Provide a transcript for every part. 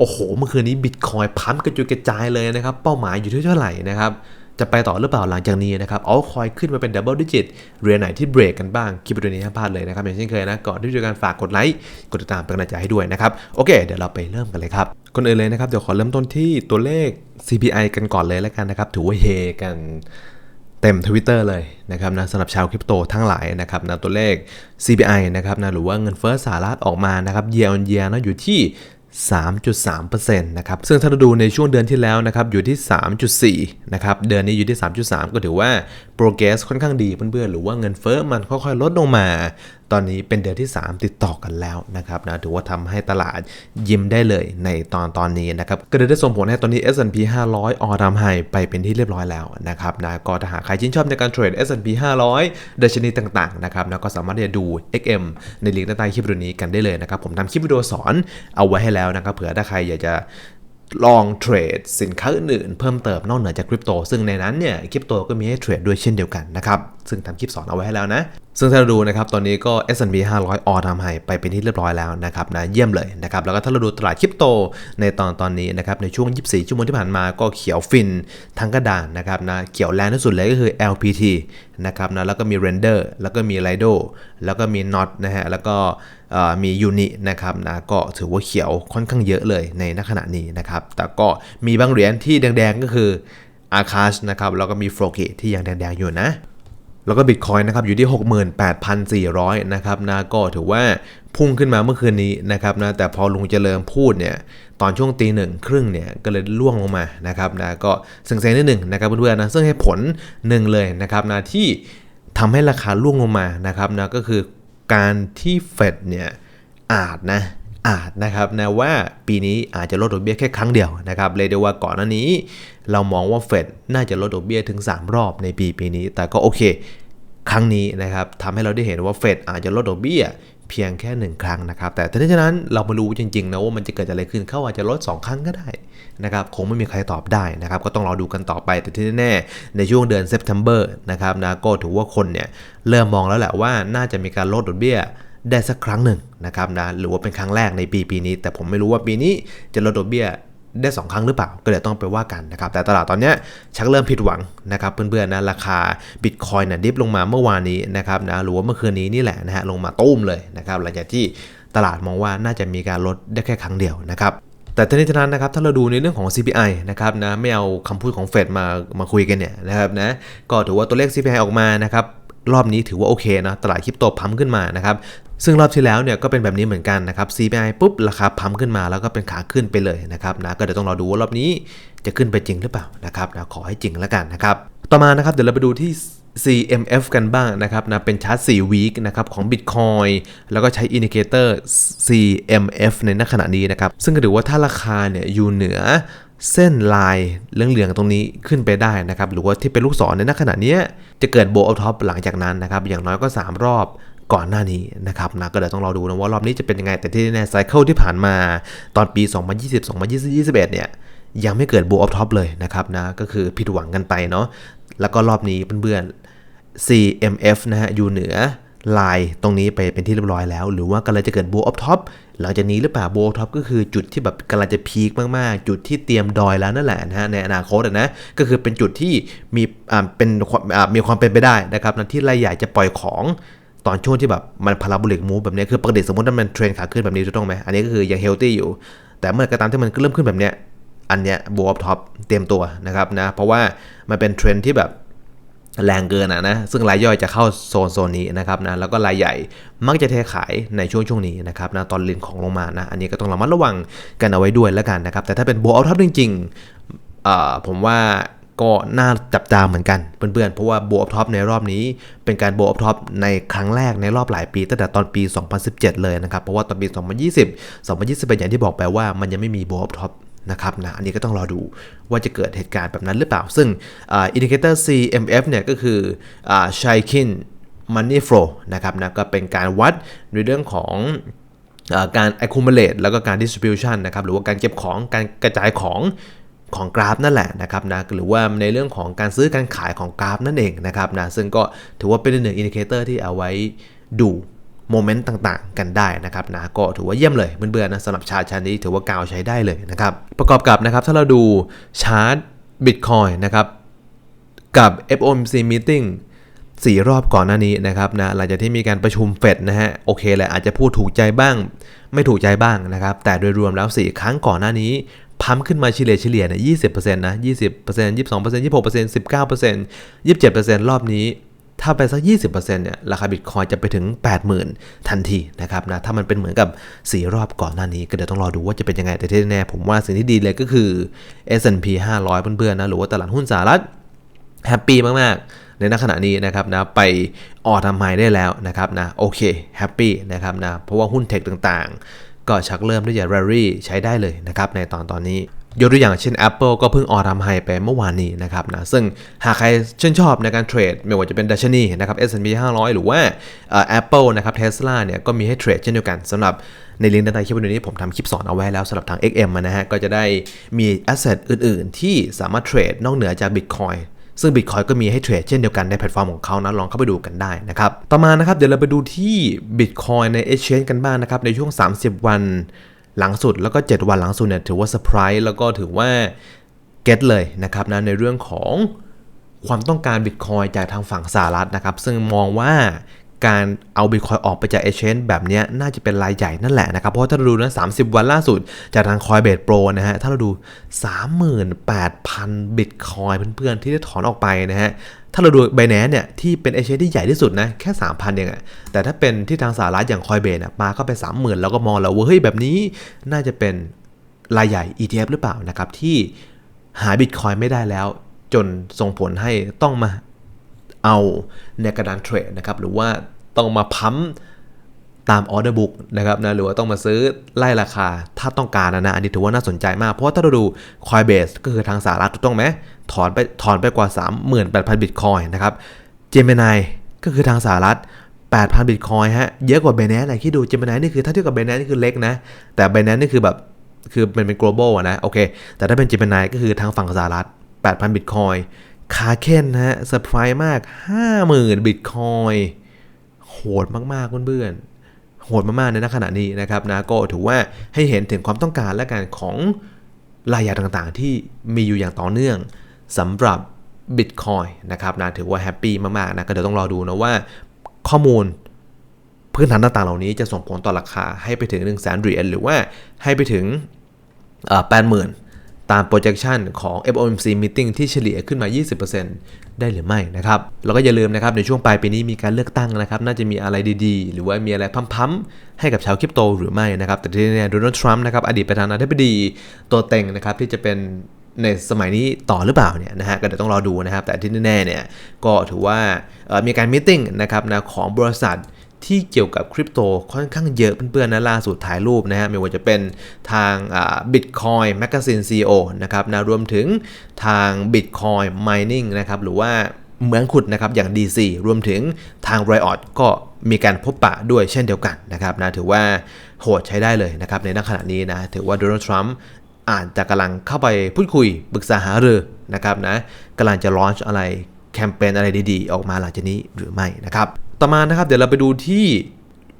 โอ้โห เมื่อคืนนี้บิตคอยพัมกระจุยกระจายเลยนะครับ เป้าหมายอยู่ที่เท่าไหร่นะครับ จะไปต่อหรือเปล่าหลังจากนี้นะครับเอาคอยขึ้นมาเป็นดับเบิลดิจิตเรียนไหนที่เบรกกันบ้างคลิปวิดีโอนี้ห้ามพลาดเลยนะครับ อย่างเช่นเคยนะ ก่อนที่จะการฝากกดไลค์ กดติดตามเป็นกำลังใจให้ด้วยนะครับ โอเค เดี๋ยวเราไปเริ่มกันเลยครับก่อนอื่นเลยนะครับ เดี๋ยวขอเริ่มต้นที่ตัวเลข CPI กันก่อนเลยแล้วกันนะครับ ถือว่าเฮกันเต็มทวิตเตอร์เลยนะครับนะสำหรับชาวคริปโตทั้งหลายนะครับนะตัวเลข CPI นะครับนะหรือว่าเงินเฟ้อสหรัฐออกมานะครับ year on year นะอยู่ที่ 3.3%นะครับซึ่งถ้าเราดูในช่วงเดือนที่แล้วนะครับอยู่ที่ 3.4นะครับเดือนนี้อยู่ที่ 3.3 ก็ถือว่า progress ค่อนข้างดีเพื่อนๆ หรือว่าเงินเฟ้อมันค่อยๆ ลดลงมา ตอนนี้เป็นเดือนที่ 3 ติดต่อกันแล้วนะครับนะถือว่าทำให้ตลาดยิ้มได้เลยในตอนตอนนี้นะครับก็เลยได้ส่งผลให้ตอนนี้ S&P 500 ออทำไฮไปเป็นที่เรียบร้อยแล้วนะครับนะก็ถ้าหากใครชื่นชอบในการเทรด S&P 500ดัชนีต่างๆนะครับนะก็สามารถที่จะดู XM ในลิงก์ใต้คลิปวิดีโอนี้กันได้เลยนะครับผมทำคลิปวิดีโอสอนเอาไว้ให้แล้วนะครับเผื่อถ้าใครอยากจะ ลองเทรดสินค้าอื่นๆเพิ่มเติมนอกเหนือจากคริปโต ซึ่งในนั้นเนี่ยคริปโตก็มีให้เทรดด้วยเช่นเดียวกันนะครับ ซึ่งทำคลิปสอนเอาไว้ให้แล้วนะ ซึ่งถ้าเราดูนะครับตอนนี้ก็ S&P 500 ออทำไฮไปเป็นที่เรียบร้อยแล้วนะครับนะเยี่ยมเลยนะครับแล้วก็ถ้าเราดูตลาดคริปโตในตอนตอนนี้นะครับในช่วง 24 ชั่วโมงที่ผ่านมาก็เขียวฟินทั้งกระดานนะครับนะเขียวแรงที่สุดเลยก็คือ LPT นะครับนะแล้วก็มี Render แล้วก็มี Lido แล้วก็มี Not นะฮะแล้วก็มียูนินะครับนะก็ถือว่าเขียวค่อนข้างเยอะเลยในณขณะนี้นะครับ แต่ก็มีบางเหรียญที่แดงๆก็คืออาคาชนะครับแล้วก็มีโฟลเกที่ยังแดงๆอยู่นะ แล้วก็บิตคอยนะครับอยู่ที่ 68,400 นะครับนะก็ถือว่าพุ่งขึ้นมาเมื่อคืนนี้นะครับนะแต่พอลุงเจริญพูดเนี่ยตอนช่วงตีหนึ่งครึ่งเนี่ยก็เลยล่วงลงมานะครับนะก็เซ็งๆนิดหนึ่งนะครับเพื่อนๆนะซึ่งให้ผลหนึ่งเลยนะครับนะที่ทำให้ราคาล่วงลงมานะครับนะก็คือการที่เฟดเนี่ยอาจนะ อาจนะครับนะว่าปีนี้อาจจะลดดอกเบี้ยแค่ครั้งเดียวนะครับเลยเดียวว่าก่อนหน้านี้ เรามองว่าเฟดน่าจะลดดอกเบี้ยถึง 3 รอบในปีปีนี้ แต่ก็โอเค ครั้งนี้นะครับทำให้เราได้เห็นว่าเฟดอาจจะลดดอกเบี้ยเพียงแค่ 1 ครั้งนะครับ แต่ทั้งนี้ทั้งนั้นเรามารู้จริงๆนะว่ามันจะเกิดอะไรขึ้นเขาอาจจะลด 2 ครั้งก็ได้นะครับคงไม่มีใครตอบได้นะครับก็ต้องรอดูกันต่อไปแต่ที่แน่ๆในช่วงเดือนเซปเทมเบอร์นะครับนะก็ถือว่าคนเนี่ยเริ่มมองแล้วแหละว่าน่าจะมีการลดดอกเบี้ย ได้สักครั้งหนึ่งนะครับนะหรือว่าเป็นครั้งแรกในปีปีนี้ แต่ผมไม่รู้ว่าปีนี้จะลดดอกเบี้ยได้ 2 ครั้งหรือเปล่า ก็เดี๋ยวต้องไปว่ากันนะครับ แต่ตลาดตอนนี้ชักเริ่มผิดหวังนะครับเพื่อนๆนะราคาบิตคอยน์เนะดิฟลงมาเมื่อวานนี้นะครับนะหรือว่าเมื่อคืนนี้นี่แหละนะฮะลงมาตุ้มเลยนะครับหลังจากที่ตลาดมองว่าน่าจะมีการลดได้แค่ครั้งเดียวนะครับแต่ทั้งนี้ทั้งนั้นนะครับถ้าเราดูในเรื่องของ CPI นะครับนะไม่เอาคำพูดของเฟดมามาคุยกันเนี่ยนะครับนะก็ถือว่าตัวเลข CPI ออกมานะครับรอบนี้ถือว่าโอเคนะตลาดคริปโตพัมขึ้นมานะครับ ซึ่งรอบที่แล้วเนี่ยก็เป็นแบบนี้เหมือนกันนะครับ CPI ปุ๊บราคาพัมขึ้นมาแล้วก็เป็นขาขึ้นไปเลยนะครับนะก็เดี๋ยวต้องรอดูว่ารอบนี้จะขึ้นไปจริงหรือเปล่านะครับนะขอให้จริงแล้วกันนะครับ ต่อมานะครับเดี๋ยวเราไปดูที่ CMF กันบ้างนะครับนะเป็นชาร์ต4 week นะครับของ Bitcoin แล้วก็ใช้อินดิเคเตอร์ CMF ในณขณะนี้นะครับ ซึ่งก็ถือว่าถ้าราคาเนี่ยอยู่เหนือเส้นลายเหลืองๆตรงนี้ขึ้นไปได้นะครับ หรือว่าที่เป็นลูกศรในณขณะนี้จะเกิดโบว์ท็อปหลังจากนั้นนะครับ อย่างน้อยก็ 3 รอบ ก่อนหน้านี้นะครับนะก็เดี๋ยวต้องรอดูนะว่ารอบนี้จะเป็นยังไง แต่ที่แน่ไซเคิลที่ผ่านมาตอนปี 2020 2021 เนี่ยยังไม่เกิดโบว์ท็อปเลยนะครับนะก็คือผิดหวังกันไปเนาะแล้วก็รอบนี้เพื่อนๆ CMF นะฮะอยู่เหนือลายตรงนี้ไปเป็นที่เรียบร้อยแล้ว หรือว่ากำลังจะเกิดบว์ออฟท็อปหลังจากนี้หรือเปล่าโบว์ท็อปก็คือจุดที่แบบกำลังจะพีคมากๆ จุดที่เตรียมดอยแล้วนั่นแหละนะฮะในอนาคตนะก็คือเป็นจุดที่มีอ่าเป็นอ่ามีความเป็นไปได้นะครับนะที่รายใหญ่จะปล่อยของ ตอนช่วงที่แบบมันพาราโบลิกมูฟแบบนี้คือปกติสมมติว่ามันเทรนขาขึ้นแบบนี้ถูกต้องไหมอันนี้ก็คือยังเฮลตี้อยู่ แต่เมื่อกระตามที่มันเริ่มขึ้นแบบเนี้ยอันเนี้ยบว์ออฟท็อปเตรียมตัวนะครับนะเพราะว่ามันเป็นเทรนที่แบบแรงเกินอะนะซึ่งรายย่อยจะเข้าโซนโซนนี้นะครับนะแล้วก็รายใหญ่มักจะเทขายในช่วงช่วงนี้นะครับนะตอนลินของลงมานะอันนี้ก็ต้องระมัดระวังกันเอาไว้ด้วยแล้วกันนะครับแต่ถ้าเป็นโบเอาทับจริงๆผมว่า ก็น่าจับตาเหมือนกันเพื่อนๆ เพราะว่าโบว์ท็อปในรอบนี้ เป็นการโบว์ท็อปในครั้งแรกในรอบหลายปีตั้งแต่ตอนปี 2017 เลยนะครับ เพราะว่าตอนปี 2020 2021อย่างที่บอกไปว่ามันยังไม่มีโบว์ท็อปนะครับนะอันนี้ก็ต้องรอดูว่าจะเกิดเหตุการณ์แบบนั้นหรือเปล่า ซึ่งอินดิเคเตอร์ CMF เนี่ยก็คือช h ยคิน Money Flow นะครับนะก็เป็นการวัดในเรื่องของการ accumulate แล้วก็การ distribution นะครับหรือว่าการเก็บของการกระจายของ ของกราฟนั่นแหละนะครับนะหรือว่าในเรื่องของการซื้อการขายของกราฟนั่นเองนะครับนะซึ่งก็ถือว่าเป็นหนึ่งอินดิเคเตอร์ที่เอาไว้ดูโมเมนต์ต่างๆ กันได้นะครับนะก็ถือว่าเยี่ยมเลยเบื่อๆนะสำหรับชาร์ตชาร์ตนี้ถือว่ากาวใช้ได้เลยนะครับ ประกอบกับนะครับถ้าเราดูชาร์ต Bitcoin นะครับกับ FOMC meeting สี่รอบก่อนหน้านี้นะครับนะหลังจากที่มีการประชุมเฟดนะฮะโอเคแหละอาจจะพูดถูกใจบ้าง ไม่ถูกใจบ้างนะครับ แต่โดยรวมแล้ว 4 ครั้งก่อนหน้านี้ พัมขึ้นมาเฉลี่ยเฉลี่ยเนี่ย20%นะ20% 22% 26% 19% 27%รอบนี้ ถ้าไปสัก 20%เนี่ยราคาบิตคอยจะไปถึง 80,000 ทันทีนะครับนะถ้ามันเป็นเหมือนกับ 4 รอบก่อนหน้านี้ ก็เดี๋ยวต้องรอดูว่าจะเป็นยังไงแต่ที่แน่ผมว่าสิ่งที่ดีเลยก็คือ S&P 500 เพื่อนๆนะหรือว่าตลาดหุ้นสหรัฐแฮปปี้มากๆ ในณขณะนี้นะครับนะไปออทำไฮได้แล้วนะครับนะโอเคแฮปปี้นะครับนะเพราะว่าหุ้นเทคต่างๆ ก็ชักเริ่มที่จะ rally ใช้ได้เลยนะครับในตอนตอนนี้ยกตัวอย่างเช่น Apple ก็เพิ่งออทำไฮไปเมื่อวานนี้นะครับนะซึ่งหากใครชื่นชอบในการเทรด ไม่ว่าจะเป็นดัชนีนะครับ S&P 500 หรือว่าเอ่อ Apple นะครับ Tesla เนี่ยก็มีให้เทรดเช่นเดียวกันสำหรับในลิงก์ด้านใต้คลิปวิดีโอนี้ผมทำคลิปสอนเอาไว้แล้วสำหรับทาง XM นะฮะก็จะได้มี asset อื่น ๆ ที่สามารถเทรดนอกเหนือจาก Bitcoin ซึ่ง Bitcoin ก็มีให้เทรดเช่นเดียวกันในแพลตฟอร์มของเขานะลองเข้าไปดูกันได้นะครับต่อมานะครับเดี๋ยวเราไปดูที่ Bitcoin ใน Exchange กันบ้างนะครับในช่วง 30 วันหลังสุดแล้วก็ 7 วันหลังสุดเนี่ยถือว่าเซอร์ไพรส์แล้วก็ถือว่าเก็ตเลยนะครับนะในเรื่องของความต้องการ Bitcoin จากทางฝั่งสหรัฐนะครับ ซึ่งมองว่า การเอา Bitcoin ออกไปจาก Exchange แบบนี้น่าจะเป็นรายใหญ่นั่นแหละนะครับ เพราะถ้าเราดูนะ30 วันล่าสุด จากทาง Coinbase Pro นะฮะ ถ้าเราดู 38,000 Bitcoin เพื่อนๆ ที่ได้ถอนออกไปนะฮะ ถ้าเราดู Binance เนี่ย ที่เป็น Exchange ที่ใหญ่ที่สุดนะ แค่ 3,000เองอะแต่ถ้าเป็นที่ทางสหรัฐอย่าง Coinbase น่ะมาเข้าไป 30,000 แล้วก็มองแล้วว่าเฮ้ยแบบนี้น่าจะเป็นรายใหญ่ ETF หรือเปล่านะครับที่หา Bitcoin ไม่ได้แล้ว จนส่งผลให้ต้องมา เอาในกระดานเทรดนะครับหรือว่าต้องมาพัมตามออเดอร์บุ๊กนะครับนะหรือว่าต้องมาซื้อไล่ราคาถ้าต้องการนะนะอันนี้ถือว่าน่าสนใจมาก เพราะว่าถ้าเราดู Coinbase ก็คือทางสหรัฐถูกต้องไหมถอนไปถอนไปกว่า 38,000 บิตคอยนะครับ Gemini ก็คือทางสหรัฐ 8,000 บิตคอยฮะเยอะกว่า Binance ไหนคิดดู Gemini นี่คือถ้าเทียบกับ Binance นี่คือเล็กนะ แต่ Binance นี่คือแบบคือมันเป็น global นะโอเค แต่ถ้าเป็น Gemini ก็คือทางฝั่งสหรัฐ 8,000 บิตคอย คาเคนนะฮะเซอร์ไพรส์มาก 50,000 บิตคอยโหดมากๆเพื่อนๆโหดมากๆในณขณะนี้นะครับนะก็ถือว่าให้เห็นถึงความต้องการและการของรายใหญ่ต่างๆ ที่มีอยู่อย่างต่อเนื่องสำหรับ Bitcoin นะครับนะถือว่าแฮปปี้มากๆนะก็เดี๋ยวต้องรอดูนะว่าข้อมูลพื้นฐานต่างๆ เหล่านี้จะส่งผลต่อราคาให้ไปถึง 1 0 0 0 0แสนเหรียญหรือว่าให้ไปถึงแปดหมื่น ตาม projection ของ FOMC meeting ที่เฉลี่ยขึ้นมา 20%ได้หรือไม่นะครับ แล้วก็อย่าลืมนะครับ ในช่วงปลายปีนี้มีการเลือกตั้งนะครับ น่าจะมีอะไรดีๆ หรือว่ามีอะไรพัมๆ ให้กับชาวคริปโตหรือไม่นะครับ แต่ที่แน่โดนัลด์ทรัมป์นะครับ อดีตประธานาธิบดีตัวเต็งนะครับ ที่จะเป็นในสมัยนี้ต่อหรือเปล่าเนี่ยนะฮะก็เดี๋ยวต้องรอดูนะครับ แต่ที่แน่ๆเนี่ยก็ถือว่ามีการมิ팅นะครับนะของบริษัท ที่เกี่ยวกับคริปโตค่อนข้างเยอะเพื่อนๆนะล่าสุดถ่ายรูปนะฮะไม่ว่าจะเป็นทาง Bitcoin Magazine CEO นะครับนะรวมถึงทาง Bitcoin Mining นะครับหรือว่าเหมืองขุดนะครับอย่าง DC รวมถึงทาง Riot ก็มีการพบปะด้วยเช่นเดียวกันนะครับนะถือว่าโหดใช้ได้เลยนะครับในณขณะนี้นะถือว่าโดนัลด์ทรัมป์อาจจะกำลังเข้าไปพูดคุยปรึกษาหารือนะครับนะกำลังจะลอนช์อะไรแคมเปญอะไรดีๆ ออกมาหลังจากนี้หรือไม่นะครับ ต่อมานะครับเดี๋ยวเราไปดูที่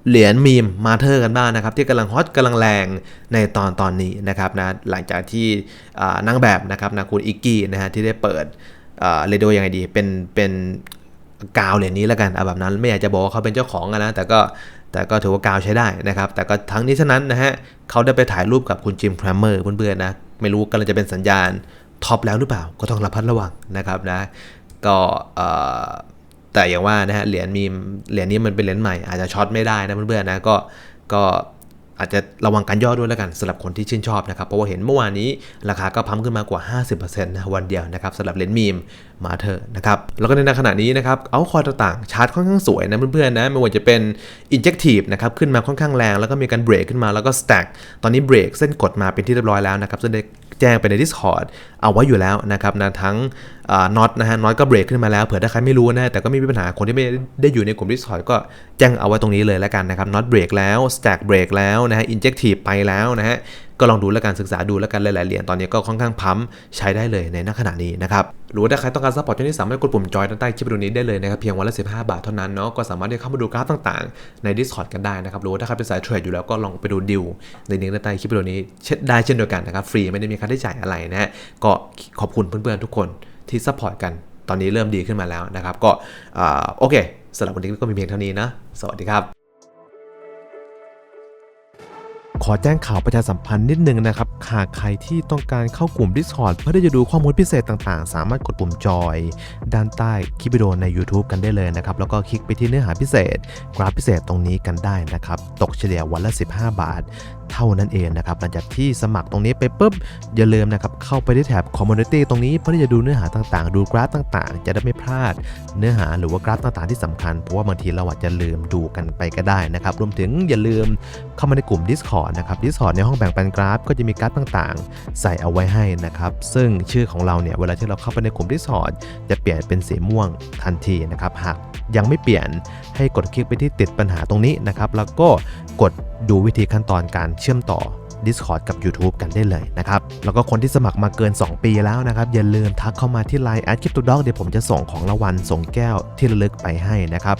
เหรียญมีมมาเธอร์กันบ้างนะครับ ที่กำลังฮอตกำลังแรงในตอนตอนนี้นะครับนะหลังจากที่นางแบบนะครับนะคุณอิกกี้นะฮะที่ได้เปิดเรดโอยังไงดีเป็นเป็นกาวเหรียญนี้แล้วกันเอาแบบนั้นไม่อยากจะบอกว่าเขาเป็นเจ้าของนะแต่ก็แต่ก็ถือว่ากาวใช้ได้นะครับ แต่ก็ทั้งนี้ฉะนั้นนะฮะเขาได้ไปถ่ายรูปกับคุณจิมแครมเมอร์เพื่อนๆนะไม่รู้กำลังจะเป็นสัญญาณท็อปแล้วหรือเปล่าก็ต้องระพัดระวังนะครับนะก็ แต่อย่างว่านะฮะเหรียญมีเหรียญนี้มันเป็นเหรียญใหม่อาจจะช็อตไม่ได้นะเพื่อนๆนะก็ก็อาจจะระวังการย่อด้วยแล้วกันสำหรับคนที่ชื่นชอบนะครับ เพราะว่าเห็นเมื่อวานนี้ราคาก็พัมขึ้นมากว่า 50%นะวันเดียวนะครับสำหรับเหรียญมีมมาเธอนะครับ แล้วก็ในขณะนี้นะครับเอาคอยต่างๆ ชาร์ตค่อนข้างสวยนะเพื่อนๆนะไม่ว่าจะเป็น injective นะครับขึ้นมาค่อนข้างแรง แล้วก็มีการเบรกขึ้นมาแล้วก็ stack ตอนนี้เบรกเส้นกดมาเป็นที่เรียบร้อยแล้วนะครับซึ่งได้แจ้งไปใน Discord เอาไว้อยู่แล้วนะครับนะทั้ง น็อตนะฮะน็อตก็เบรกขึ้นมาแล้วเผื่อถ้าใครไม่รู้นะแต่ก็ไม่มีปัญหาคนที่ไม่ได้อยู่ในกลุ่ม Discord ก็แจ้งเอาไว้ตรงนี้เลยแล้วกันนะครับน็อตเบรกแล้ว stack เบรกแล้วนะฮะ injective ไปแล้วนะฮะก็ลองดูแล้วกันศึกษาดูแล้วกันหลายๆเหรียญตอนนี้ก็ค่อนข้างพัมใช้ได้เลยในณขณะนี้นะครับหรือว่าถ้าใครต้องการซัพพอร์ตช่องนี้สามารถกดปุ่มจอยด้านใต้คลิปวิดีโอนี้ได้เลยนะครับเพียงวันละ 15 บาทเท่านั้นเนาะก็สามารถที่เข้ามาดูกราฟต่างๆ ใน Discord กันได้นะครับหรือว่าถ้าใครเป็นสายเทรดอยู่แล้วก็ลองไปดูดิวในลิงก์ด้านใต้คลิปวิดีโอนี้เช่นได้เช่นเดียวกันนะครับฟรีไม่ได้มีค่าใช้จ่ายอะไรนะฮะก็ขอบคุณเพื่อนๆทุกคน ที่ซัพพอร์ตกัน ตอนนี้เริ่มดีขึ้นมาแล้วนะครับ ก็โอเคสำหรับวันนี้ก็มีเพียงเท่านี้นะ สวัสดีครับ อแจ้งข่าวประชาสัมพันธ์นิดนึงนะครับ หากใครที่ต้องการเข้ากลุ่ม Discord เพื่อที่จะดูข้อมูลพิเศษต่างๆ สามารถกดปุ่มจอย ด้านใต้คลิปวิดีโอใน YouTube กันได้เลยนะครับ แล้วก็คลิกไปที่เนื้อหาพิเศษ กราฟพิเศษตรงนี้กันได้นะครับ ตกเฉลี่ยวันละ 15 บาท เท่านั้นเองนะครับ หลังจากที่สมัครตรงนี้ไปปุ๊บ อย่าลืมนะครับ เข้าไปที่แถบ Community ตรงนี้เพื่อที่จะดูเนื้อหาต่างๆ ดูกราฟต่างๆ จะได้ไม่พลาด เนื้อหาหรือว่ากราฟต่างๆ ที่สำคัญ เพราะว่าบางทีเราอาจจะลืมดูกันไปก็ได้นะครับ รวมถึงอย่าลืม เข้ามาในกลุ่ม Discord นะครับ Discord ในห้องแบ่งปันกราฟ ก็จะมีกราฟต่างๆ ใส่เอาไว้ให้นะครับ ซึ่งชื่อของเราเนี่ยเวลาที่เราเข้าไปในกลุ่ม Discord จะเปลี่ยนเป็นสีม่วงทันทีนะครับ หากยังไม่เปลี่ยนให้กดคลิกไปที่ติดปัญหาตรงนี้นะครับ แล้วก็กดดูวิธีขั้นตอนการเชื่อมต่อ Discord กับ YouTube กันได้เลยนะครับ แล้วก็คนที่สมัครมาเกิน 2 ปีแล้วนะครับ อย่าลืมทักเข้ามาที่ Line แอดคลิปตูด็อกเดี๋ยวผมจะส่งของรางวัลส่งแก้วที่ระลึกไปให้นะครับ